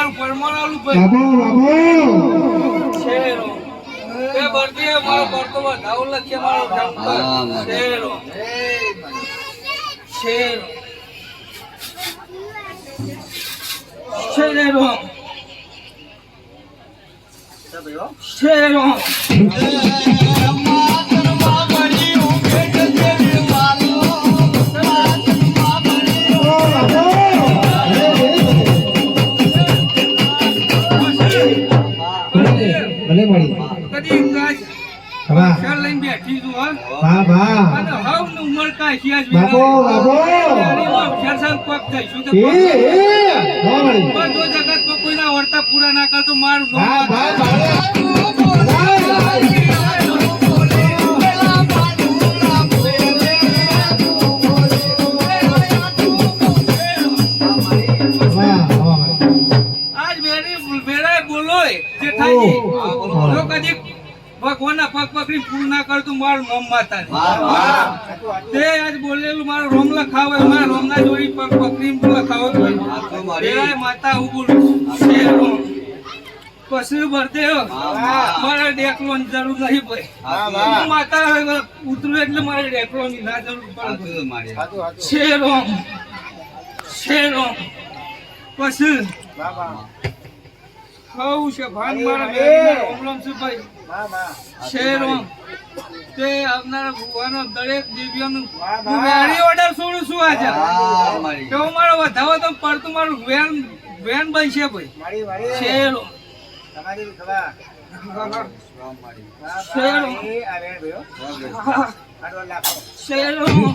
મારું પરમાણાલું ભાઈ. બાબો બાબો. શેરો. એ બર્દી મારો પડતો વધાવો લખે મારો જંકર શેરો. શેરો. શેરો. શેરો. ભલે કદી કાચ વાહ લઈને બેઠી છું હા. વાહ અને હવનું કાશી આજ બાબો બાબો. શેરસાન પગ થઈશું તો એ એ બધો જગતમાં કોઈના વર્તા પૂરા ના કરતો મારું વાહ વાહ વાહ કદી ભગવાનના પગ પકડી પૂરું ના કરતું મારું નામ માતા તે આજ બોલેલું મારું રોમ લખાવે મારા રોમના જોડી પગ પકડી લખાવો જોઈએ માતા હું બોલું છું રોમ પછી ભરતે મારે ડેકલો જરૂર નહીં ભાઈ માતા ઉતરું એટલે મારે ડેકલો ની ના જરૂર પડે. શેરોમ શેરોમ પછી હવ છે ભાન મારા ઓમલમ છે ભાઈ. શેરોમ તે આવનારા ભગવાનનો દરેક દિવ્યનું હું વેણી ઓર્ડર છોડું છું આજે. હું મારો. વધાવો તો પડતું મારું વેન વેન બનશે ભાઈ. શેરોમ શેરોમ શેરોમ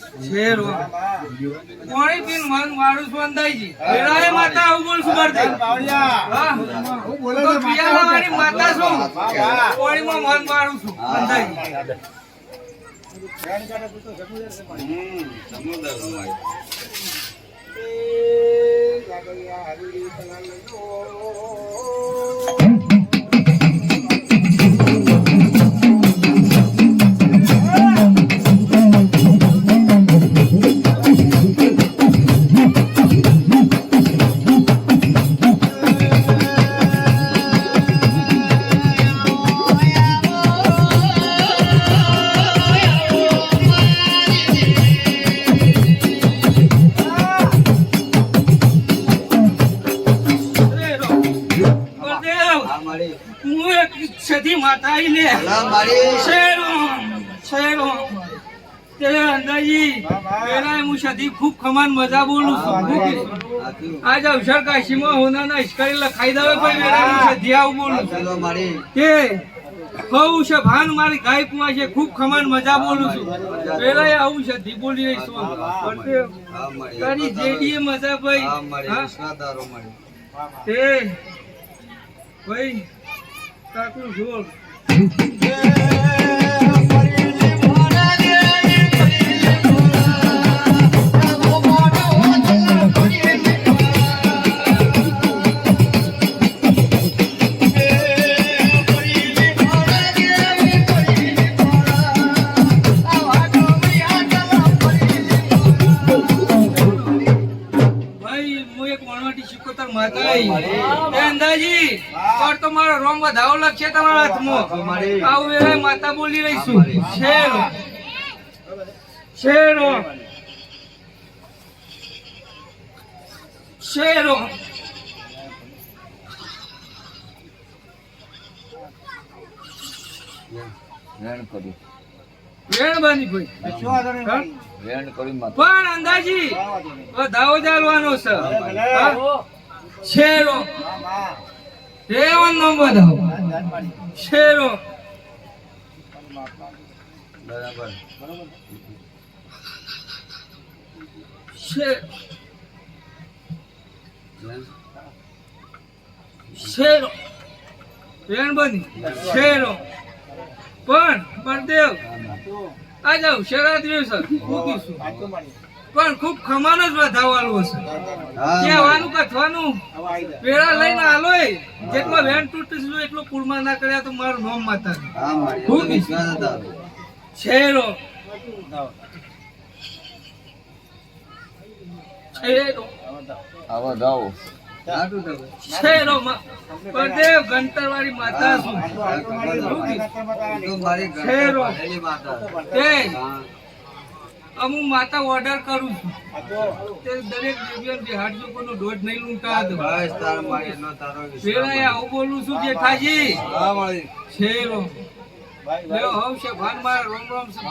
શેરો પાણી પીને મન વેરાએ માતા આવું બોલશું બરતે હા. તો પિયાલાવાળી માતા છું. પાણીમાં મન મારું છું સ્વંદાઈજી શેરો હું એક સધી માતા સધી ખૂબ ખમાન મજા બોલું છું. આજ અવસર કાશીમાં હોનાના ઇશ્કરી લખાઈ દવે હું સધી આવું બોલું કે કહું છે ભાન મારી ગાય કુવા છે ખૂબ ખમાન મજા બોલું છું. વેરાએ આવું સધી બોલી રહી છું. તારી જેડીએ મજા ભાઈ. તે ભાઈ Tá com o jogo. અંદાજી પર તો મારો રોમ વધાવો લખશે તમારા હાથમાં. આવું વેળાએ માતા બોલી રહીશું. શેરો શેરો શેરો વેણ બાની ભાઈ? હા? પણ અંદાજી વધાવો ચાલવાનો છે. શેરો? રેવણ નો વધાવો શેરો? બરાબર. શેર? શેરો રેણબંધી શેરો? પણ બળદેવ આ જાવ શેરાદ્રી સર. મૂકીશું પણ ખૂબ ખમાન જ વધાવવાનું હશે. કહેવાનું કથવાનું પેલા લઈને આલો જેટલો વેન તૂટીશું એટલો કુળમાં ના કર્યા તો મારું નોમ માતા હતા શેરો શેરો આવો દાવો ગંતરવાળી માતા છું. હા માતા ઓર્ડર કરું છું. તે દરેક દેવીઓને બિહાડજો કોઈનો દોઢ નહીં લૂંટા બસ તાર મારી નો તારો પેલા આવું બોલું છું જેઠાજી. હા મારી. શેરો લ્યો હવ છે ભાન મારા રોમ રોમ છે.